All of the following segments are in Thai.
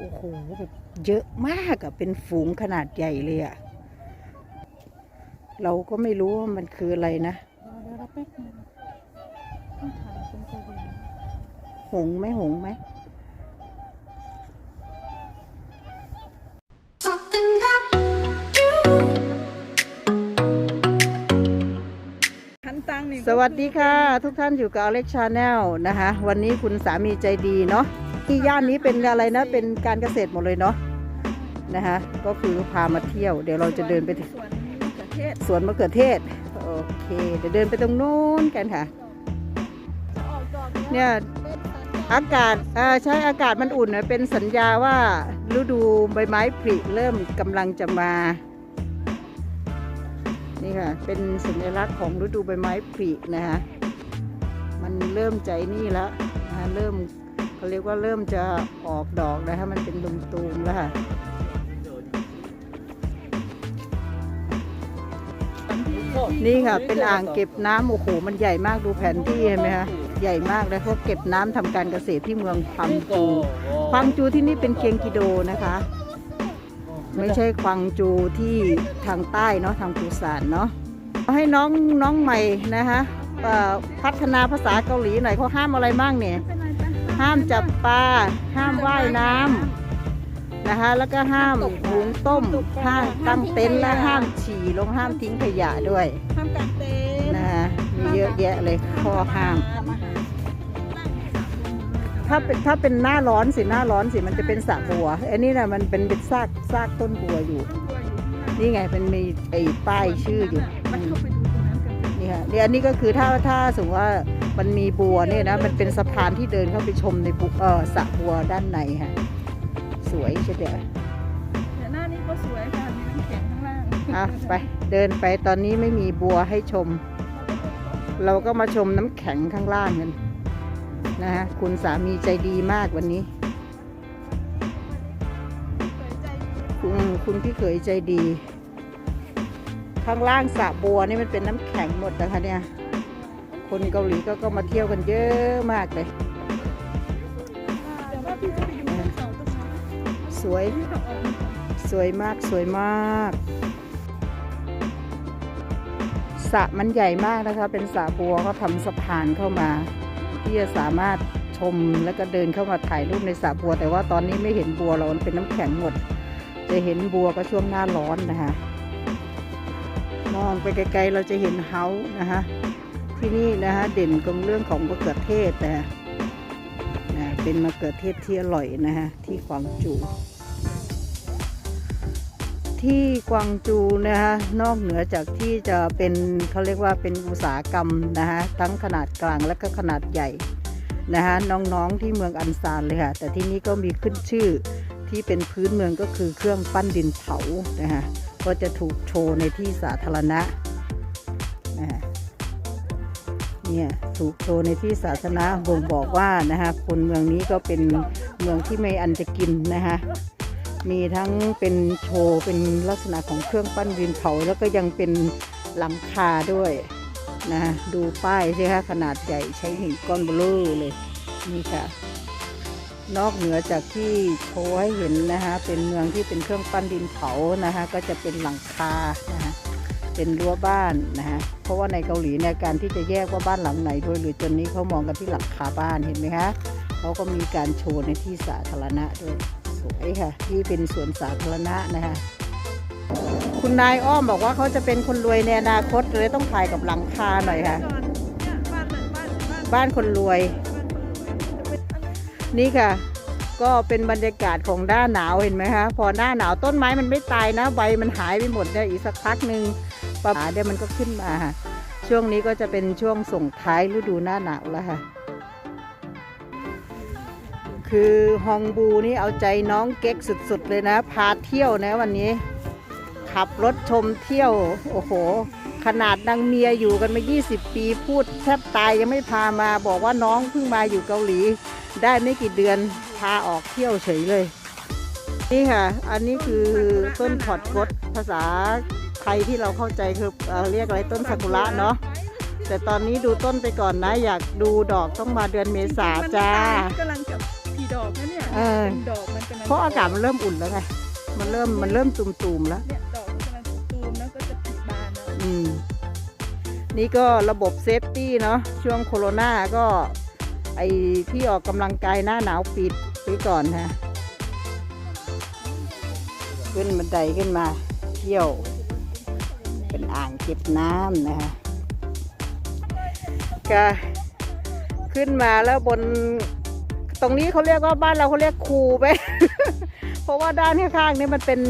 โอ้โหแบบเยอะมากอะเป็นฝูงขนาดใหญ่เลยอะเราก็ไม่รู้ว่ามันคืออะไรนะเดี๋ยวเราแป๊บนึงต้องถ่ายเป็นตัวอย่างหงส์ไหมหงส์ไหมทันตังนี่สวัสดีค่ะ ทุกท่านอยู่กับอเล็กชาแนลนะคะ วันนี้คุณสามีใจดีเนาะ ที่ย่านนี้เป็นอะไรนะ เป็นการเกษตรหมดเลยเนาะนะคะก็คือพามาเที่ยว เดี๋ยวเราจะเดินไปสวนมะเขือเทศสวนมะเขือเทศโอเค เดี๋ยวเดินไปตรงนู้นกันค่ะ เนี่ยอากาศอ่าใช่อากาศมันอุ่นนะเป็นสัญญาว่าฤดูใบไม้ผลิเริ่มกำลังจะมา นี่ค่ะ เป็นสัญลักษณ์ของฤดูใบไม้ผลินะคะมันเริ่มใจนี่แล้วนะเริ่ม เขาเรียกว่าเริ่มจะออกดอกแล้วค่ะมันเป็นตุมๆแล้วค่ะนี่ค่ะ เป็นอ่างเก็บน้ำโอ้โหมันใหญ่มากดูแผนที่เห็นไหมคะใหญ่มากเลยเขาเก็บน้ำทำการเกษตรที่เมืองควังจูควังจูที่นี่เป็นเคียงกิโดนะคะ ไม่ใช่ควังจูที่ทางใต้เนาะทางปูซานเนาะให้น้องน้องใหม่นะคะพัฒนาภาษาเกาหลีหน่อยเขาห้ามอะไรบ้างเนี่ย ห้ามจับปลา ห้ามว่ายน้ำนะคะ แล้วก็ห้ามหุงต้ม ห้ามตั้งเต็นท์และห้ามฉี่ลงห้ามทิ้งขยะด้วยทำการเต้นนะคะมีเยอะแยะเลยข้อห้ามมาหาถ้าเป็นถ้าเป็นหน้าร้อนสิหน้าร้อนสิมันจะเป็นสระบัวอันนี้นะมันเป็นเป็นซากซากต้นบัวอยู่นี่ไงเป็นมีไอ้ป้ายชื่ออยู่มันเข้าไปดูตรงนั้นกันนี่ค่ะเนี่ยอันนี้ก็คือถ้าถ้าสมมติว่า มันมีบัวเนี่ยนะ มันเป็นสะพานที่เดินเข้าไปชมในบุเออสระบัวด้านในค่ะ สวยใช่เดียวแต่หน้านี้ก็สวยค่ะ มีน้ำแข็งข้างล่างอะไปเดินไปตอนนี้ไม่มีบัวให้ชม เราก็มาชมน้ำแข็งข้างล่างกันนะฮะคุณสามีใจดีมากวันนี้ คุณคุณพี่เขยใจดี ข้างล่างสระบัวนี่มันเป็นน้ำแข็งหมดนะคะเนี่ย คนเกาหลีก็ก็มาเที่ยวกันเยอะมากเลย สวย สวยมากสวยมากสระมันใหญ่มากนะคะ เป็นสระบัวเขาทำสะพานเข้ามา ที่จะสามารถชมแล้วก็เดินเข้ามาถ่ายรูปในสระบัว แต่ว่าตอนนี้ไม่เห็นบัวเราเป็นน้ำแข็งหมด จะเห็นบัวก็ช่วงหน้าร้อนนะคะ มองไปไกลๆเราจะเห็นเฮาส์นะคะ ที่นี่นะคะเด่นตรงเรื่องของมะเขือเทศนะคะนะเป็นมะเขือเทศที่อร่อยนะคะที่กวางจู ที่กวางจูนะคะนอกเหนือจากที่จะเป็นเขาเรียกว่าเป็นอุตสาหกรรมนะคะทั้งขนาดกลางและก็ขนาดใหญ่นะคะน้องๆที่เมืองอันซานเลยค่ะแต่ที่นี่ก็มีขึ้นชื่อที่เป็นพื้นเมืองก็คือเครื่องปั้นดินเผานะคะก็จะถูกโชว์ในที่สาธารณะนะคะ เนี่ยถูกโชว์ในที่สาธารณะบ่งบอกว่านะคะคนเมืองนี้ก็เป็นเมืองที่ไม่อันจะกินนะคะมีทั้งเป็นโชว์เป็นลักษณะของเครื่องปั้นดินเผา แล้วก็ยังเป็นหลังคาด้วยนะดูป้ายใช่ไหมคะขนาดใหญ่ใช้หินก้อนเบลอเลยนี่ค่ะ นอกเหนือจากที่โชว์ให้เห็นนะคะเป็นเมืองที่เป็นเครื่องปั้นดินเผานะคะก็จะเป็นหลังคานะคะ เป็นรั้วบ้านนะคะเพราะว่าในเกาหลีในยการที่จะแยกว่าบ้านหลังไหนโดยหรือจนนี้เขามองกันที่หลังคาบ้านเห็นไหมคะเขาก็มีการโชว์ในที่สาธารณะด้วยสวยค่ะที่เป็นสวนสาธารณะนะคะคุณนายอ้อมบอกว่าเขาจะเป็นคนรวยในอนาคตเลยต้องถ่ายกับหลังคาหน่อยค่ะ บ้านคนรวย นี่ค่ะ ก็เป็นบรรยากาศของหน้าหนาวเห็นไหมคะพอหน้าหนาวต้นไม้มันไม่ตายนะใบมันหายไปหมดเนี่ยอีกสักพักหนึ่ง ปลาเดี๋ยวมันก็ขึ้นมาค่ะช่วงนี้ก็จะเป็นช่วงส่งท้ายฤดูหน้าหนาวแล้วค่ะ คือฮองบูนี่เอาใจน้องเก๊กสุดๆเลยนะ พาเที่ยวนะวันนี้ ขับรถชมเที่ยว โอ้โห ขนาดนางเมียอยู่กันมา 20 ปีพูดแทบตายยังไม่พามาบอกว่าน้องเพิ่งมาอยู่เกาหลี ได้ไม่กี่เดือนพาออกเที่ยวเฉยเลย นี่ค่ะ อันนี้คือต้นพอดกดภาษา ไทยที่เราเข้าใจคือเอ่อเรียกอะไรต้นซากุระเนาะแต่ตอนนี้ดูต้นไปก่อนนะ อยากดูดอกต้องมาเดือนเมษาจ้า กำลังจะผีดอกนะเนี่ยเออเป็นดอกมันกำลังเพราะอากาศมันเริ่มอุ่นแล้วไงมันเริ่มมันเริ่มตุ่มๆแล้ว เนี่ยดอกมันกำลังตูมๆแล้วก็จะปิดบานแล้วอืมนี่ก็ระบบเซฟตี้เนาะช่วงโควิดก็ไอที่ออกกำลังกายหน้าหนาวปิดไปก่อนฮะขึ้นบันไดขึ้นมาเที่ยว เป็นอ่างเก็บน้ำนะฮะก็ขึ้นมาแล้วบน ตรงนี้เขาเรียกว่าบ้านเราเขาเรียกคูไป เพราะว่าด้านข้างๆนี่มันเป็น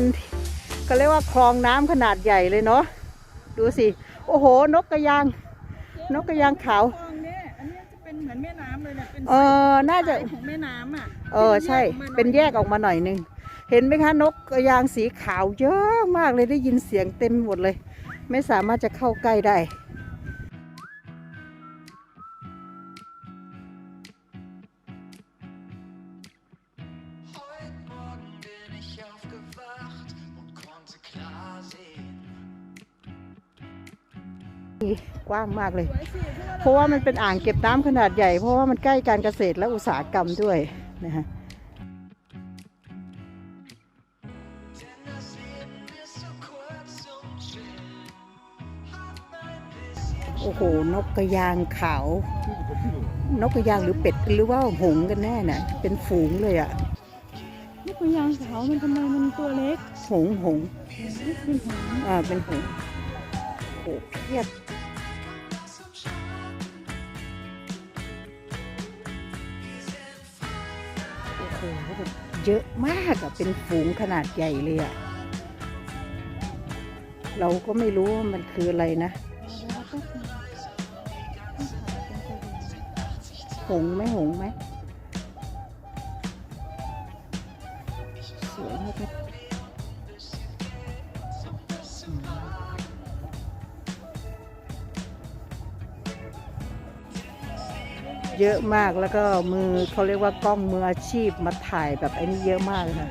เขาเรียกว่าคลองน้ำขนาดใหญ่เลยเนาะดูสิ โอ้โห นกกระยาง นกกระยางขาวคลองเนี่ยอันเนี้ยจะเป็นเหมือนแม่น้ำเลยเนี่ยเป็นเออน่าจะสายของแม่น้ำอะเออใช่ เป็นแยกออกมาหน่อยนึง เห็นไหมคะนกกระยางสีขาวเยอะมากเลยได้ยินเสียงเต็มหมดเลย ไม่สามารถจะเข้าใกล้ได้กว้างมากเลย เพราะว่ามันเป็นอ่างเก็บน้ำขนาดใหญ่ เพราะว่ามันใกล้การเกษตรและอุตสาหกรรมด้วยนะฮะ โอ้โห นกกระยางขาว นกกระยางหรือเป็ดหรือว่าหงส์กันแน่น่ะ เป็นฝูงเลยอะนี่กระยางขาวมันทำไมมันตัวเล็ก หงส์หงส์เป็นหางอ่า เป็นหงส์โอ้โหเพียบ zum Schatten. Wir sind frei. โอ้โหแบบเยอะมากอะเป็นฝูงขนาดใหญ่เลยอะเราก็ไม่รู้ว่ามันคืออะไรนะ หงไหมหงไหมสวยมากเยอะมากแล้วก็มือเขาเรียกว่ากล้องมืออาชีพมาถ่ายแบบไอ้นี้เยอะมากเลยค่ะ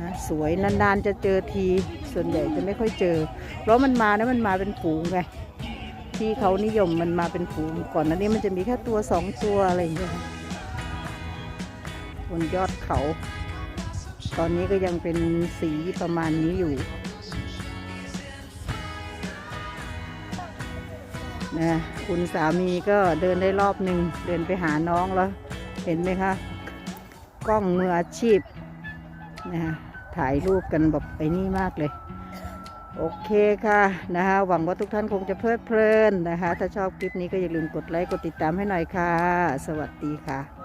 นะสวยนานๆจะเจอทีส่วนใหญ่จะไม่ค่อยเจอ เพราะมันมานะมันมาเป็นฝูงไง ที่เขานิยมมันมาเป็นฝูงก่อนนั้นนี้มันจะมีแค่ตัวสองตัวอะไรอย่างเงี้ยบนยอดเขา ตอนนี้ก็ยังเป็นสีประมาณนี้อยู่นะคุณสามีก็เดินได้รอบหนึ่งเดินไปหาน้องแล้ว เห็นไหมคะกล้องมืออาชีพนะฮะถ่ายรูปกันแบบไอ้นี่มากเลย โอเคค่ะนะคะหวังว่าทุกท่านคงจะเพลิดเพลินนะคะ ถ้าชอบคลิปนี้ก็อย่าลืมกดไลค์กดติดตามให้หน่อยค่ะ สวัสดีค่ะ